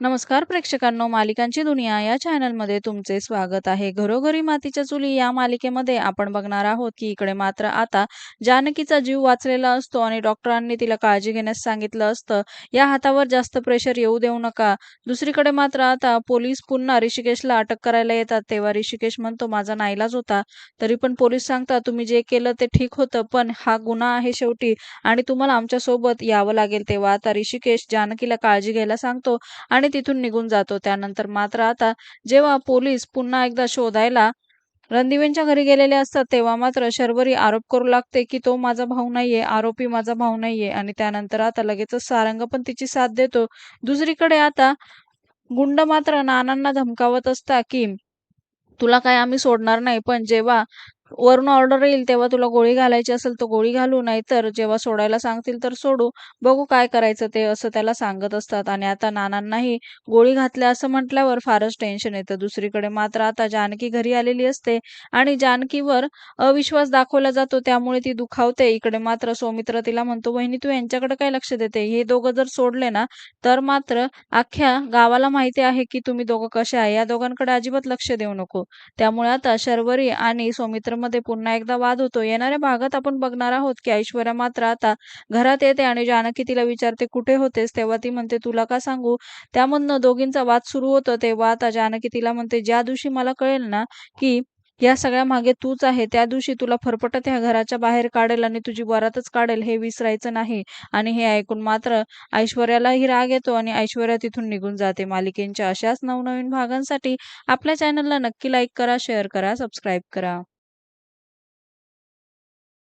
नमस्कार प्रेक्षकांनो मालिकांची दुनिया या चॅनलमध्ये तुमचे स्वागत आहे. घरोघरी मातीच्या चुली या मालिकेमध्ये आपण बघणार आहोत की इकडे मात्र आता जानकीचा जीव वाचलेला असतो आणि डॉक्टरांनी तिला काळजी घेण्यास सांगितलं असतं. या हातावर जास्त प्रेशर येऊ देऊ नका. दुसरीकडे मात्र आता पोलीस पुन्हा ऋषिकेशला अटक करायला येतात. तेव्हा ऋषिकेश म्हणतो माझा नाईलाज होता. तरी पण पोलीस सांगतात तुम्ही जे केलं ते ठीक होतं पण हा गुन्हा आहे शेवटी आणि तुम्हाला आमच्यासोबत यावं लागेल. तेव्हा आता ऋषिकेश जानकीला काळजी घ्यायला सांगतो आणि तिथून निघून जातो. त्यानंतर मात्र आता जेव्हा पोलीस पुन्हा एकदा शोधायला रणदिवेंच्या घरी गेलेले असतात तेव्हा मात्र शर्वरी आरोप करू लागते की तो माझा भाऊ नाहीये आरोपी माझा भाऊ नाहीये आणि त्यानंतर आता लगेचच सारंग पण तिची साथ देतो. दुसरीकडे आता गुंड मात्र नानांना धमकावत असता की तुला काय आम्ही सोडणार नाही पण जेव्हा वरून ऑर्डर येईल तेव्हा तुला गोळी घालायची असेल तर गोळी घालू नाही तर जेव्हा सोडायला सांगतील तर सोडू. बघू काय करायचं ते असं त्याला सांगत असतात. आणि आता नानांनाही गोळी घातल्या असं म्हटल्यावर फारच टेन्शन येतं. दुसरीकडे मात्र आता जानकी घरी आलेली असते आणि जानकीवर अविश्वास दाखवला जातो. त्यामुळे ती दुखावते. इकडे मात्र सौमित्र तिला म्हणतो बहिणी तू यांच्याकडे काय लक्ष देते? हे दोघं जर सोडले ना तर मात्र अख्ख्या गावाला माहिती आहे की तुम्ही दोघं कसे आहे. या दोघांकडे अजिबात लक्ष देऊ नको. त्यामुळे आता शर्वरी आणि सौमित्र मध्ये पुन्हा एकदा वाद होतो. येणाऱ्या भागात आपण बघणार आहोत की ऐश्वर्या मात्र आता घरात येते आणि जानकी तिला विचारते कुठे होतेस? तेव्हा ती म्हणते तुला का सांगू? त्यामधनं दोघींचा वाद सुरू होतो. तेव्हा आता जानकी तिला म्हणते ज्या दिवशी मला कळेल ना की या सगळ्या मागे तूच आहे त्या दिवशी तुला फरफटत ह्या घराच्या बाहेर काढेल आणि तुझी वरातच काढेल हे विसरायचं नाही. आणि हे ऐकून मात्र ऐश्वर्यालाही राग येतो आणि ऐश्वर्या तिथून निघून जाते. मालिकेंच्या अशाच नवनवीन भागांसाठी आपल्या चॅनलला नक्की लाईक करा शेअर करा सबस्क्राईब करा.